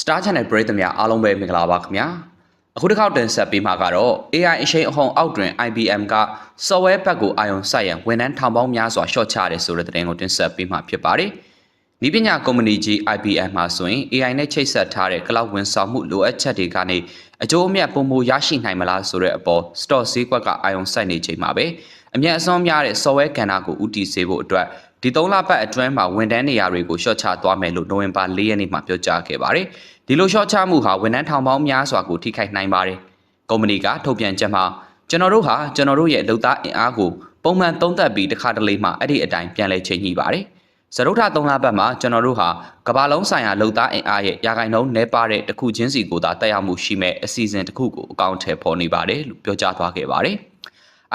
Star Channel ပရိသတ်များအားလုံးပဲမင်္ဂလာပါခင်ဗျာအခုတစ်ခေါက်တင်ဆက်ပေးမှာကတော့ AI အရှိန်အဟုန်အောက်တွင် IBM က software ဘက်ကိုအာရုံစိုက်ရန်ဝန်ထမ်းထောင်ပေါင်းများစွာရှော့ချတယ်ဆိုတဲ့သတင်းကိုတင်ဆက်ပေးမှာဖြစ်ပါတယ်။ဤပညာကုမ္ပဏီကြီး IBM မှာဆိုရင် AI နဲ့ချိတ်ဆက်ထားတဲ့ cloud ဝန်ဆောင်မှုလိုအပ်ချက်တွေကနေအကျိုးအမြတ်ပုံမရရှိနိုင်မလားဆိုတဲ့အပေါ် stock ဈေးကွက်ကအာရုံစိုက်နေချိန်မှာပဲအမြတ်အစွန်းများတဲ့ software ကဏ္ဍကိုဦးတည်စေဖို့အတွက် ဒီ3လပတ်အတွင်းမှာဝန်ထမ်းနေရာတွေကိုရှော့ချသွားမယ်လို့နိုဝင်ဘာ4ရက်နေ့မှာပြောကြားခဲ့ပါတယ်။ဒီလိုရှော့ချမှုဟာဝန်ထမ်းထောင်ပေါင်းများစွာကိုထိခိုက်နိုင်ပါတယ်။ကုမ္ပဏီကထုတ်ပြန်ချက်မှာကျွန်တော်တို့ဟာကျွန်တော်တို့ရဲ့လုပ်သားအင်အားကိုပုံမှန်သုံးသပ်ပြီးတစ်ခါတလေမှအဲ့ဒီအတိုင်းပြန်လည်ချိန်ညှိပါတယ်။စရုပ်ထ3လပတ်မှာကျွန်တော်တို့ဟာကမ္ဘာလုံးဆိုင်ရာလုပ်သားအင်အားရဲ့ရာဂိုင်နှုန်းနည်းပါးတဲ့တစ်ခုချင်းစီကိုသာတက်ရောက်မှုရှိမဲ့အစီအစဉ်တစ်ခုကိုအကောင့်ထဲပေါ်နေပါတယ်လို့ပြောကြားသွားခဲ့ပါတယ်။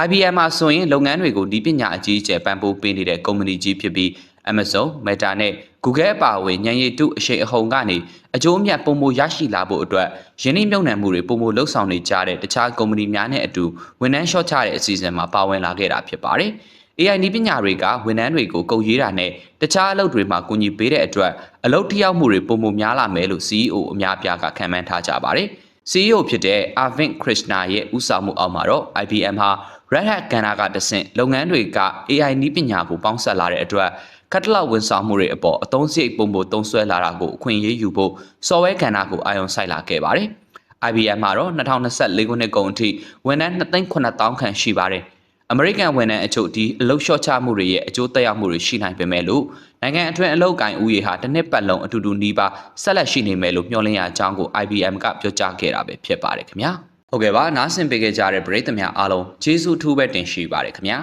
IBM မှာဆိုရင်လုပ်ငန်းတွေကိုဒီပညာအကြီးအကျယ်ပံ့ပိုးပေးနေတဲ့ကုမ္ပဏီကြီးဖြစ်ပြီး Amazon, Meta နဲ့ Google အပါအဝင်ညံရည်တုအရှိန်အဟုန်ကနေအကျိုးအမြတ်ပုံမရရှိလာဖို့အတွက်ယင်းနှိမ့်မြုံနှံမှုတွေပုံမလှုပ်ဆောင်နေကြတဲ့တခြားကုမ္ပဏီများနဲ့အတူဝန်ထမ်းလျှော့ချတဲ့အစီအစဉ်မှာပါဝင်လာခဲ့တာဖြစ်ပါတယ်။ AI နည်းပညာတွေကဝန်ထမ်းတွေကိုကုတ်ရေးတာနဲ့တခြားအလုပ်တွေမှာကူညီပေးတဲ့အတွက်အလုပ်ထိရောက်မှုတွေပုံမများလာမယ်လို့ CEO အများပြားကခံမှန်းထားကြပါတယ်။ CEO ဖြစ်တဲ့ Arvind Krishna ရဲ့ဦးဆောင်မှုအောက်မှာတော့ IBM ဟာ Red Hat ကဏ္ဍကတဆင့်လုပ်ငန်းတွေက AI နည်းပညာကိုပေါင်းစပ်လာတဲ့အတွက်ကတ်တလောက်ဝန်ဆောင်မှုတွေအပေါ်အသုံးစရိတ်ပုံပုံသုံးစွဲလာတာကိုအခွင့်အရေးယူဖို့ software ကဏ္ဍကိုအာရုံစိုက်လာခဲ့ပါတယ်။ IBM မှာတော့2024ခုနှစ်ကုန်အထိဝန်ထမ်း2,900ခန့်ရှိပါတယ်။အမေရိကန်ဝန်ထမ်းအချို့ဒီအလုပ်လျှော့ချမှုတွေရဲ့အကျိုးသက်ရောက်မှုတွေရှိနိုင်ပေမဲ့လို့နိုင်ငံအတွင်းအလုပ်ကိုင်ဦးရေဟာတစ်နှစ်ပတ်လုံးအတူတူနှီးပါဆက်လက်ရှိနေမယ်လို့မျှော်လင့်ရကြောင်းကို IBM ကပြောကြားခဲ့တာပဲဖြစ်ပါတယ်ခင်ဗျာ ဟုတ်ကဲ့ပါနားဆင်ပေးခဲ့ကြတဲ့ပရိသတ်များအားလုံးကျေးဇူးအထူးပဲတင်ရှိပါတယ်ခင်ဗျာ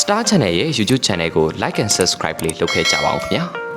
Star Channel ရဲ့ YouTube Channel ကို Like and Subscribe လေးလုပ်ခဲ့ကြပါဦးခင်ဗျာ